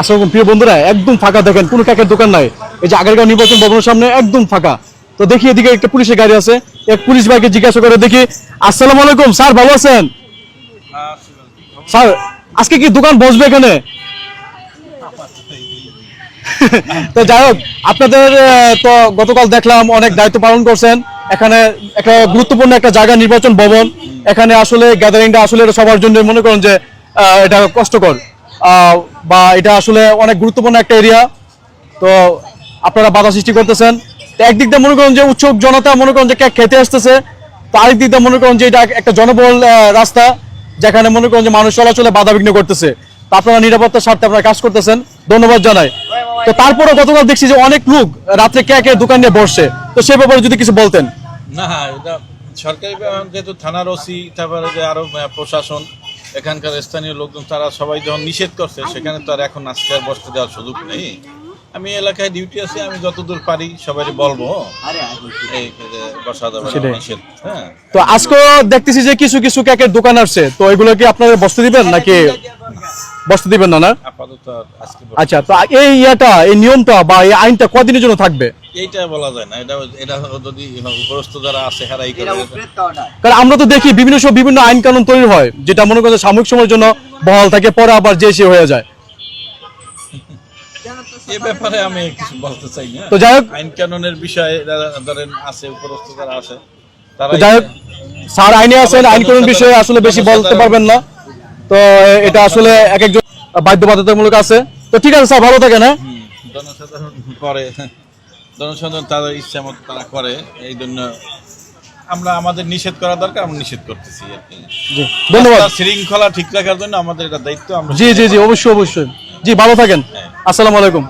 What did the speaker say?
আসলে প্রিয় বন্ধুরা, একদম ফাঁকা দেখেন, কোনো কাকের দোকান নাই। এই যে আগারগাঁও নির্বাচন ভবনের সামনে একদম ফাঁকা। তো দেখি এদিকে একটা পুলিশের গাড়ি আছে, এক পুলিশ ভাইকে জিজ্ঞাসা করে দেখি। আসসালামু আলাইকুম, স্যার, ভালো আছেন? স্যার, আজকে কি দোকান বসবে এখানে? তো যাই হোক, আপনাদের তো গতকাল দেখলাম অনেক দায়িত্ব পালন করছেন। এখানে একটা গুরুত্বপূর্ণ একটা জায়গা, নির্বাচন ভবন। এখানে আসলে গ্যাদারিংটা আসলে সবার জন্য মনে করেন যে এটা কষ্টকর। বা এটা আসলে অনেক গুরুত্বপূর্ণ একটা এরিয়া তো আপনারা বাধা সৃষ্টি করতেছেন। তো একদিক দিয়ে মনে করেন যে উৎসুক জনতা মনে করেন যে কেক খেতে আসতেছে। তো আরেক দিক দিয়ে মনে করেন যে এটা একটা জনবহুল আহ, রাস্তা যেখানে মনে করেন যে মানুষ চলাচলে বাধা বিঘ্ন করতেছে। তো আপনারা নিরাপত্তার স্বার্থে আপনারা কাজ করতেছেন। ধন্যবাদ জানাই। তো তারপরে গতকাল দেখছি যে অনেক লোক রাত্রে কে কে দোকান নিয়ে বসছে। তো সে ব্যাপারে যদি কিছু বলতেন। না এটা সরকারি যেহেতু থানার ওসি তারপরে যে আরও প্রশাসন এখানকার স্থানীয় লোকজন তারা সবাই যখন নিষেধ করছে সেখানে তো আর এখন আজকে আর বসতে দেওয়ার সুযোগ নেই। আমি এলাকায় ডিউটি আছি আমি যতদূর পারি সবাই বলব এই বসা যাবে নিষেধ হ্যাঁ। তো আজকে দেখতেছি যে কিছু কিছু কেকের দোকান আসছে তো এগুলো কি আপনারা বসতে দিবেন নাকি বসতে দিবেন না না? আচ্ছা তো এই ইয়াটা এই নিয়মটা বা এই আইনটা কদিনের জন্য থাকবে? এইটা বলা যায় না এটা এটা যদি উপরস্থ যারা আছে হারাই করে কারণ আমরা তো দেখি বিভিন্ন সময় বিভিন্ন আইন কানুন তৈরি হয় যেটা মনে করেন সাময়িক সময়ের জন্য বহাল থাকে পরে আবার যে সে হয়ে যায়। এ ব্যাপারে আমি কিছু বলতে চাই না। তো যাই হোক আইন কানুনের বিষয়ে ধরেন আছে উপরস্থ যারা আছে তারা যাই হোক স্যার আইনে আছেন আইন কানুন বিষয়ে আসলে বেশি বলতে পারবেন না। তো এটা আসলে এক একজন বাধ্য বাধ্যতামূলক আছে। তো ঠিক আছে স্যার ভালো থাকেন হ্যাঁ? জনসাধারণ করে জনসাধারণ তাদের ইচ্ছা মতো তারা করে এই জন্য আমরা আমাদের নিষেধ করা দরকার আমরা নিষেধ করতেছি আর কি। ধন্যবাদ। শৃঙ্খলা ঠিক রাখার জন্য আমাদের এটা দায়িত্ব আমরা জি জি জি অবশ্যই অবশ্যই। জি ভালো থাকেন। আসসালামু আলাইকুম।